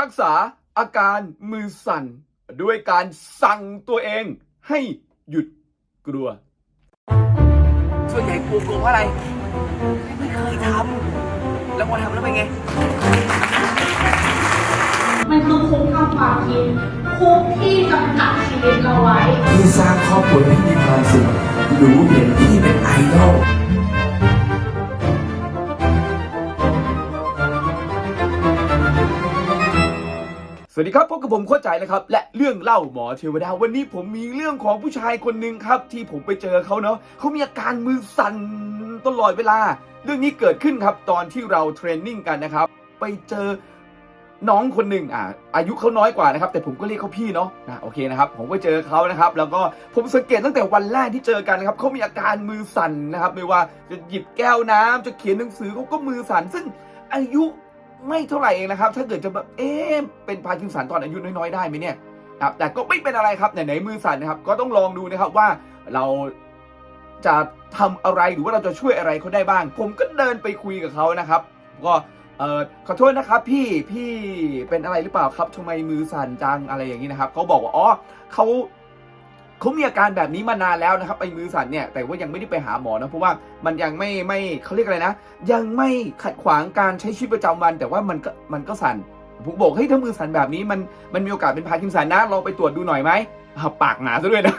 รักษาอาการมือสั่น ด้วยการสั่งตัวเองให้หยุดกลัว ส่วนใหญ่กลัวกลัวเพราะอะไร ไม่เคยทำแล้วพอทำแล้วเป็นไง มันคือคุกทำความคิดคุกที่จำกัดชีวิตเราไว้ ที่สร้างครอบครัวที่มีความสุขรู้เห็นที่เป็นไอดอล สวัสดีครับพบกับผมโค้ชใจนะครับ และเรื่องเล่าหมอเทวดาวันนี้ผมมีเรื่องของผู้ชายคนหนึ่งครับ ที่ผมไปเจอเขาเนาะเขามีอาการมือสั่นตลอดเวลา เรื่องนี้เกิดขึ้นครับตอนที่เราเทรนนิ่งกันนะครับ ไปเจอน้องคนหนึ่งอ่าอายุเขาน้อยกว่านะครับ แต่ผมก็เรียกเขาพี่เนาะนะโอเคนะครับ ผมไปเจอเขานะครับ แล้วก็ผมสังเกตตั้งแต่วันแรกที่เจอกันนะครับเขามีอาการมือสั่นนะครับ ไม่ว่าจะหยิบแก้วน้ำจะเขียนหนังสือเขาก็มือสั่นซึ่งอายุ ไม่เท่าไหร่เองนะครับ ถ้าเกิดจะแบบเอ๊ะเป็นพาร์กินสันตอนอายุน้อยๆได้ไหมเนี่ยครับแต่ก็ไม่เป็นอะไรครับไหนๆมือสั่นนะครับ ก็ต้องลองดูนะครับว่าเราจะทำอะไรหรือว่าเราจะช่วยอะไรเขาได้บ้าง ผมก็เดินไปคุยกับเขานะครับ ก็เออขอโทษนะครับพี่พี่เป็นอะไรหรือเปล่าครับทำไมมือสั่นจังอะไรอย่างนี้นะครับเขาบอกว่าอ๋อเขา เขามีอาการแบบนี้มานานแล้วนะครับไอ้มือสั่นเนี่ยแต่ว่ายังไม่ได้ไปหาหมอนะเพราะว่ามันยังไม่ไม่เขาเรียกอะไรนะ ยังไม่ขัดขวางการใช้ชีวิตประจำวัน แต่ว่ามันก็มันก็สั่นผมบอกเฮ้ยถ้ามือสั่นแบบนี้มันมันมีโอกาสเป็นพาร์กินสันนะลองไปตรวจดูหน่อยไหม ปากหนาซะด้วยนะ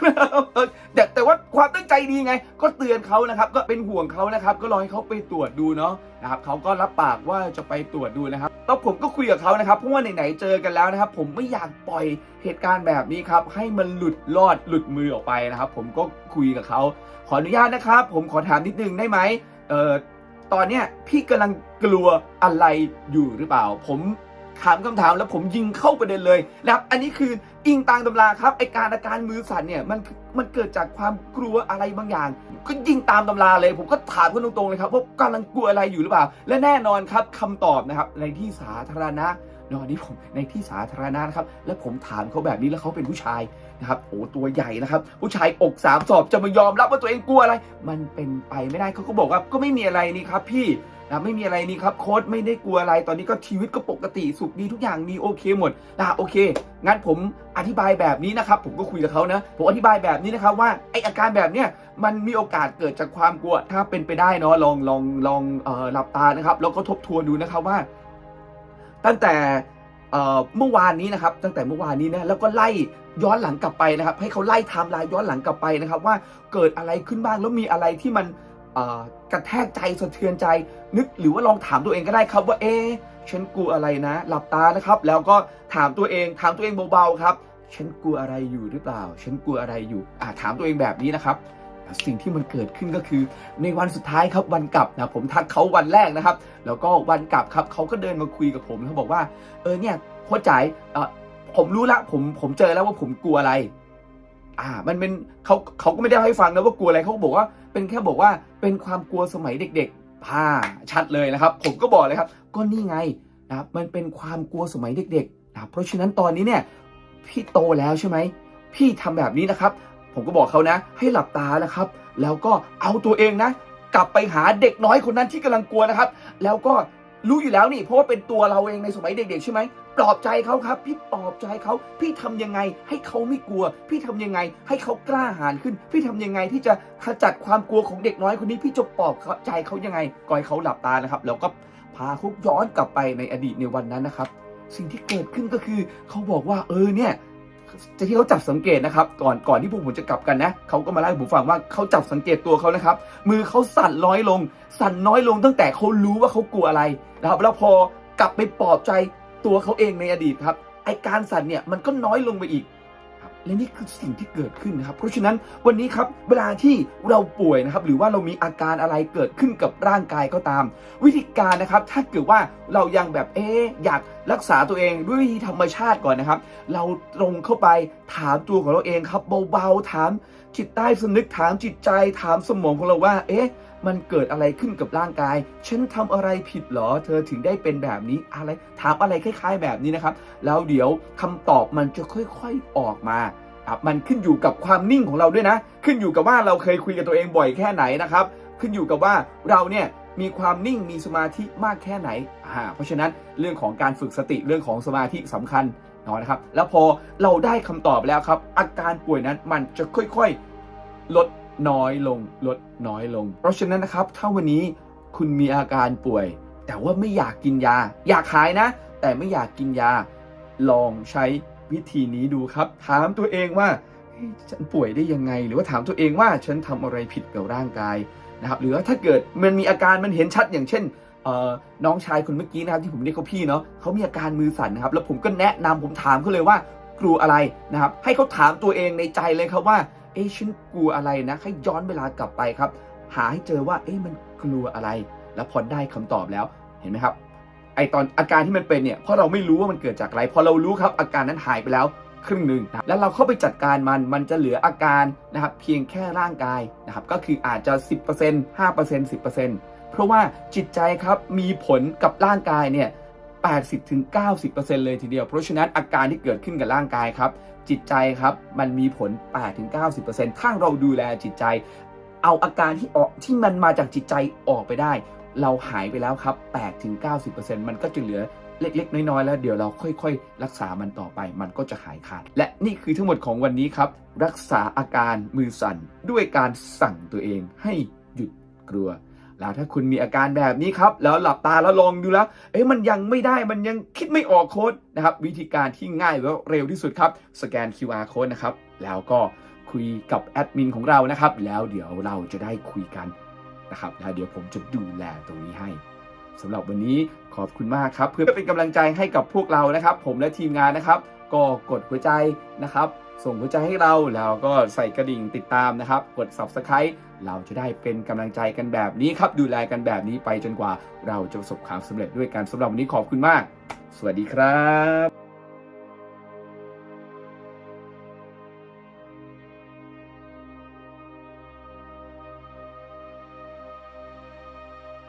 เออแต่แต่ว่าความตั้งใจดีไง ก็เตือนเขานะครับ ก็เป็นห่วงเขานะครับ ก็รอให้เขาไปตรวจดูเนาะนะครับเขาก็รับปากว่าจะไปตรวจดูนะครับแล้วผมก็คุยกับเขานะครับเพราะว่าไหนๆเจอกันแล้วนะครับ ผมไม่อยากปล่อยเหตุการณ์แบบนี้ครับ ให้มันหลุดรอดหลุดมือออกไปนะครับ ผมก็คุยกับเขาขออนุญาตนะครับ ผมขอถามนิดนึงได้ไหมเอ่อตอนเนี้ยพี่กำลังกลัวอะไรอยู่หรือเปล่า ผมถามคำถามแล้วผมยิงเข้าประเด็นเลยนะครับ อันนี้คือ อิงตามตำราครับไอการอาการมือสั่นเนี่ยมันมันเกิดจากความกลัวอะไรบางอย่าง ก็ยิงตามตำราเลย ผมก็ถามคุณตรงๆเลยครับว่ากำลังกลัวอะไรอยู่หรือเปล่า และแน่นอนครับคำตอบนะครับในที่สาธารณะนอนนี้ผมในที่สาธารณะนะครับ และผมถามเขาแบบนี้แล้วเขาเป็นผู้ชายนะครับโอ้ตัวใหญ่นะครับ ผู้ชายอกสามศอกจะมายอมรับว่าตัวเองกลัวอะไร มันเป็นไปไม่ได้เขาก็บอกว่าก็ไม่มีอะไรนี่ครับ พี่นะไม่มีอะไรนี่ครับโค้ดไม่ได้กลัวอะไร ตอนนี้ก็ชีวิตก็ปกติสุขดีทุกอย่างมีโอเคหมดนะโอเค งั้นผมอธิบายแบบนี้นะครับ ผมก็คุยกับเขานะ ผมอธิบายแบบนี้นะครับว่าไออาการแบบเนี้ยมันมีโอกาสเกิดจากความกลัว ถ้าเป็นไปได้เนาะลองลองลองเอ่อหลับตานะครับ แล้วก็ทบทวนดูนะครับว่า ตั้งแต่เมื่อวานนี้นะครับ ตั้งแต่เมื่อวานนี้นะแล้วก็ไล่ย้อนหลังกลับไปนะครับ ให้เขาไล่ไทม์ไลน์ย้อนหลังกลับไปนะครับ ว่าเกิดอะไรขึ้นบ้างแล้วมีอะไรที่มัน กระแทกใจสะเทือนใจ นึกหรือว่าลองถามตัวเองก็ได้ครับว่าเอ๊ฉันกลัวอะไรนะ หลับตานะครับ แล้วก็ถามตัวเองถามตัวเองเบาๆครับ ฉันกลัวอะไรอยู่หรือเปล่า ฉันกลัวอะไรอยู่อ่าถามตัวเองแบบนี้นะครับสิ่งที่มันเกิดขึ้นก็คือในวันสุดท้ายครับวันกลับนะผมทักเขาวันแรกนะครับ แล้วก็วันกลับครับเขาก็เดินมาคุยกับผมเขาบอกว่า เออเนี่ยโค้ชจ๋ายผมรู้ละผมผมเจอแล้วว่าผมกลัวอะไร อ่า มันเป็นเขาเขาก็ไม่ได้ให้ฟังนะว่ากลัวอะไรเขาบอกว่าเป็นแค่บอกว่าเป็นความกลัวสมัยเด็กๆผ่าชัดเลยนะครับ ผมก็บอกเลยครับ ก็นี่ไงนะครับมันเป็นความกลัวสมัยเด็กๆนะเพราะฉะนั้นตอนนี้เนี่ยพี่โตแล้วใช่ไหมพี่ทำแบบนี้นะครับ ผมก็บอกเขานะ ให้หลับตานะครับ แล้วก็เอาตัวเองนะ กลับไปหาเด็กน้อยคนนั้นที่กำลังกลัวนะครับ แล้วก็รู้อยู่แล้วนี่เพราะว่าเป็นตัวเราเองในสมัยเด็กๆใช่ไหม ปลอบใจเขาครับ พี่ปลอบใจเขาพี่ทำยังไงให้เขาไม่กลัว พี่ทำยังไงให้เขากล้าหาญขึ้น พี่ทำยังไงที่จะขจัดความกลัวของเด็กน้อยคนนี้ พี่จะปลอบใจเขายังไงก่อยเขาหลับตานะครับ แล้วก็พาเขาย้อนกลับไปในอดีตในวันนั้นนะครับ สิ่งที่เกิดขึ้นก็คือเขาบอกว่าเออเนี่ยจะที่เขาจับสังเกตนะครับ ก่อนก่อนที่พวกผมจะกลับกันนะเขาก็มาเล่าให้ผมฟังว่าเขาจับสังเกตตัวเขานะครับ มือเขาสั่นน้อยลง สั่นน้อยลงตั้งแต่เขารู้ว่าเขากลัวอะไรนะครับแล้วพอกลับไปปลอบใจ ตัวเขาเองในอดีตครับ ไอการสั่นเนี่ยมันก็น้อยลงไปอีกครับและนี่คือสิ่งที่เกิดขึ้นนะครับ เพราะฉะนั้นวันนี้ครับเวลาที่เราป่วยนะครับ หรือว่าเรามีอาการอะไรเกิดขึ้นกับร่างกายก็ตาม วิธีการนะครับ ถ้าเกิดว่าเรายังแบบเอ๊อยากรักษาตัวเองด้วยวิธีธรรมชาติก่อนนะครับ เราตรงเข้าไปถามตัวของเราเองครับ เบาๆถามจิตใต้สำนึกถามจิตใจถามสมองของเราว่า เอ๊ะ มันเกิดอะไรขึ้นกับร่างกาย ฉันทำอะไรผิดหรอ เธอถึงได้เป็นแบบนี้อะไร ถามอะไรคล้าย ๆ แบบนี้นะครับ แล้วเดี๋ยวคำตอบมันจะค่อยๆออกมาอะมันขึ้นอยู่กับความนิ่งของเราด้วยนะ ขึ้นอยู่กับว่าเราเคยคุยกับตัวเองบ่อยแค่ไหนนะครับ ขึ้นอยู่กับว่าเราเนี่ยมีความนิ่งมีสมาธิมากแค่ไหนอ่าเพราะฉะนั้นเรื่องของการฝึกสติเรื่องของสมาธิสำคัญนะครับ แล้วพอเราได้คำตอบแล้วครับ อาการป่วยนั้นมันจะค่อยๆ ลด น้อยลงลดน้อยลง เพราะฉะนั้นนะครับ ถ้าวันนี้คุณมีอาการป่วย แต่ว่าไม่อยากกินยา อยากหายนะ แต่ไม่อยากกินยา ลองใช้วิธีนี้ดูครับ ถามตัวเองว่าฉันป่วยได้ยังไง หรือว่าถามตัวเองว่าฉันทำอะไรผิดกับร่างกายนะครับหรือว่าถ้าเกิดมันมีอาการมันเห็นชัดอย่างเช่นน้องชายคนเมื่อกี้นะครับที่ผมเรียกเขาพี่เนาะเขามีอาการมือสั่นนะครับ แล้วผมก็แนะนำผมถามเขาเลยว่ากลัวอะไรนะครับ ให้เขาถามตัวเองในใจเลยครับว่า เอ๊ะฉันกลัวอะไรนะให้ย้อนเวลากลับไปครับ หาให้เจอว่าเอ๊ะมันกลัวอะไร แล้วพอได้คำตอบแล้วเห็นไหมครับ ไอตอนอาการที่มันเป็นเนี่ยเพราะเราไม่รู้ว่ามันเกิดจากอะไรพอเรารู้ครับ อาการนั้นหายไปแล้วครึ่งหนึ่งนะแล้วเราเข้าไปจัดการมันมันจะเหลืออาการนะครับเพียงแค่ร่างกายนะครับก็คืออาจจะ 10% 5% 10%เพราะว่าจิตใจครับมีผลกับร่างกายเนี่ย 80-90%เลยทีเดียว เพราะฉะนั้นอาการที่เกิดขึ้นกับร่างกายครับ จิตใจครับมันมีผล 8-90%ถ้าเราดูแลจิตใจ เอาอาการที่ออกที่มันมาจากจิตใจออกไปได้ เราหายไปแล้วครับ 8-90%มันก็จะเหลือเล็กๆ น้อยๆ แล้วเดี๋ยวเราค่อยๆ รักษามันต่อไป มันก็จะหายขาด และนี่คือทั้งหมดของวันนี้ครับ รักษาอาการมือสั่นด้วยการสั่งตัวเองให้หยุดกลัว แล้วถ้าคุณมีอาการแบบนี้ครับ แล้วหลับตาแล้วลองดูแล้ว เอ๊ะมันยังไม่ได้มันยังคิดไม่ออกโค้ดนะครับ วิธีการที่ง่ายและเร็วที่สุดครับ สแกน QR code นะครับ แล้วก็คุยกับแอดมินของเรานะครับ แล้วเดี๋ยวเราจะได้คุยกันนะครับ แล้วเดี๋ยวผมจะดูแลตรงนี้ให้สำหรับวันนี้ขอบคุณมากครับ เพื่อเป็นกำลังใจให้กับพวกเรานะครับ ผมและทีมงานนะครับ ก็กดหัวใจนะครับ ส่งหัวใจให้เราแล้วก็ใส่กระดิ่งติดตามนะครับ กด subscribe เราจะได้เป็นกำลังใจกันแบบนี้ครับ ดูแลกันแบบนี้ไปจนกว่าเราจะประสบความสำเร็จด้วยกันสำหรับวันนี้ขอบคุณมาก สวัสดีครับ